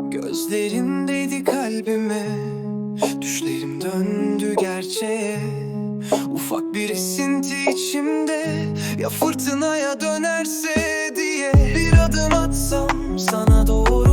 Gözlerin değdi kalbime. Düşlerim döndü gerçeğe. Ufak bir esinti içimde. Ya fırtınaya dönerse diye. Bir adım atsam sana doğru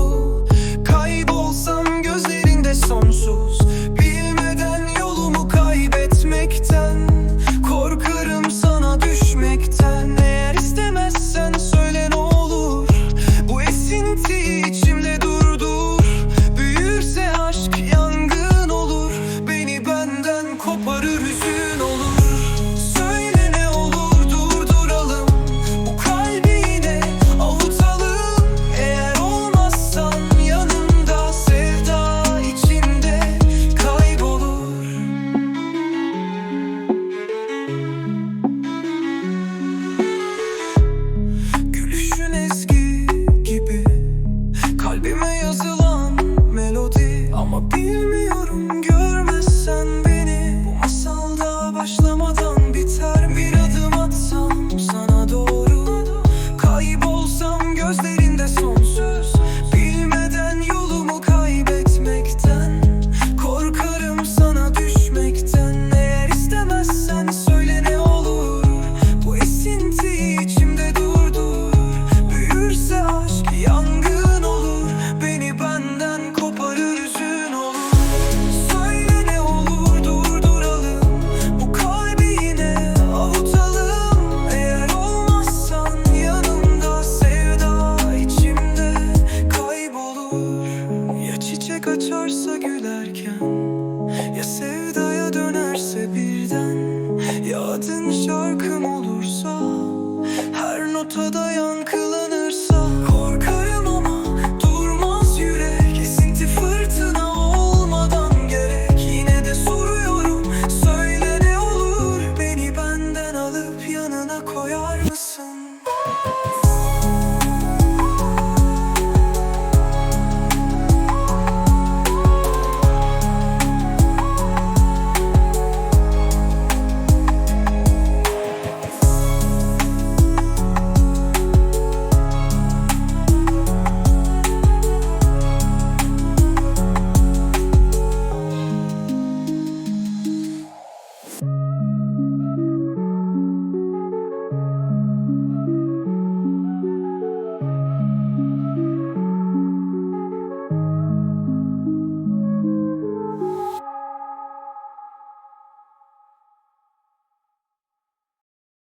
Şaşarsa gülerken Ya sevdaya dönerse birden Ya adın şarkım olursa Her notada yankılanırsa Korkarım ama durmaz yürek Esinti fırtına olmadan gerek Yine de soruyorum Söyle ne olur Beni benden alıp yanına koyar mısın?